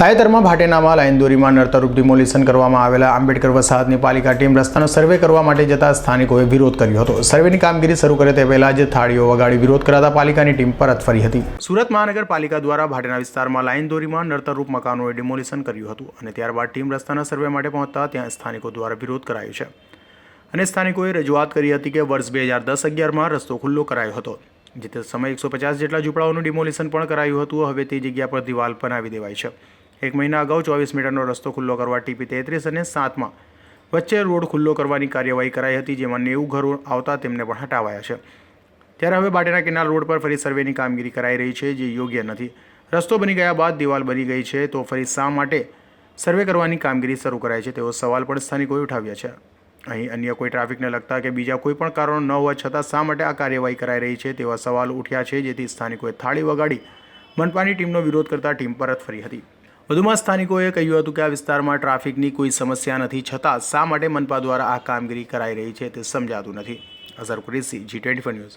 તાજેતરમાં ભાટેનામાં લાઇનદોરીમાં નર્તરૂપ ડિમોલિશન કરવામાં આવેલા આંબેડકર વસાહતની પાલિકા ટીમ રસ્તાનો સર્વે કરવા માટે જતા સ્થાનિકોએ વિરોધ કર્યો હતો. સર્વેની કામગીરી શરૂ કરે તે પહેલા જ થાળીઓ વગાડી વિરોધ કરાતા પાલિકાની ટીમ પરત ફરી હતી. સુરત મહાનગરપાલિકા દ્વારા ભાટેના વિસ્તારમાં લાઇનદોરીમાં નર્તરૂપ મકાનોએ ડિમોલિશન કર્યું હતું અને ત્યારબાદ ટીમ રસ્તાના સર્વે માટે પહોંચતા ત્યાં સ્થાનિકો દ્વારા વિરોધ કરાયો છે. અને સ્થાનિકોએ રજૂઆત કરી હતી કે વર્ષ બે હજાર દસ અગિયારમાં રસ્તો ખુલ્લો કરાયો હતો. જે તે સમયે એકસો પચાસ જેટલા ઝૂંપડાઓનું ડિમોલિશન પણ કરાયું હતું. હવે તે જગ્યા પર દિવાલ બનાવી દેવાય છે. એક મહિના અગાઉ ચોવીસ મીટરનો રસ્તો ખુલ્લો કરવા ટીપી તેત્રીસ અને સાતમાં વચ્ચે રોડ ખુલ્લો કરવાની કાર્યવાહી કરાઈ હતી, જેમાં નેવું ઘરો આવતા તેમને પણ હટાવાયા છે. ત્યારે હવે બાટેના કેનાલ રોડ પર ફરી સર્વેની કામગીરી કરાઈ રહી છે, જે યોગ્ય નથી. રસ્તો બની ગયા બાદ દિવાલ બની ગઈ છે, તો ફરી શા માટે સર્વે કરવાની કામગીરી શરૂ કરાય છે, તેવો સવાલ પણ સ્થાનિકોએ ઉઠાવ્યા છે. અહીં અન્ય કોઈ ટ્રાફિકને લગતા કે બીજા કોઈ પણ કારણો ન હોવા છતાં શા માટે આ કાર્યવાહી કરાઈ રહી છે, તેવા સવાલ ઉઠ્યા છે, જેથી સ્થાનિકોએ થાળી વગાડી મનપાની ટીમનો વિરોધ કરતા ટીમ પરત ફરી હતી. વધુમાં સ્થાનિકોએ કહ્યું હતું કે આ વિસ્તારમાં ટ્રાફિકની કોઈ સમસ્યા નથી, છતાં શા માટે મનપા દ્વારા આ કામગીરી કરાઈ રહી છે તે સમજાતું નથી. Azhar Qureshi, G twenty news.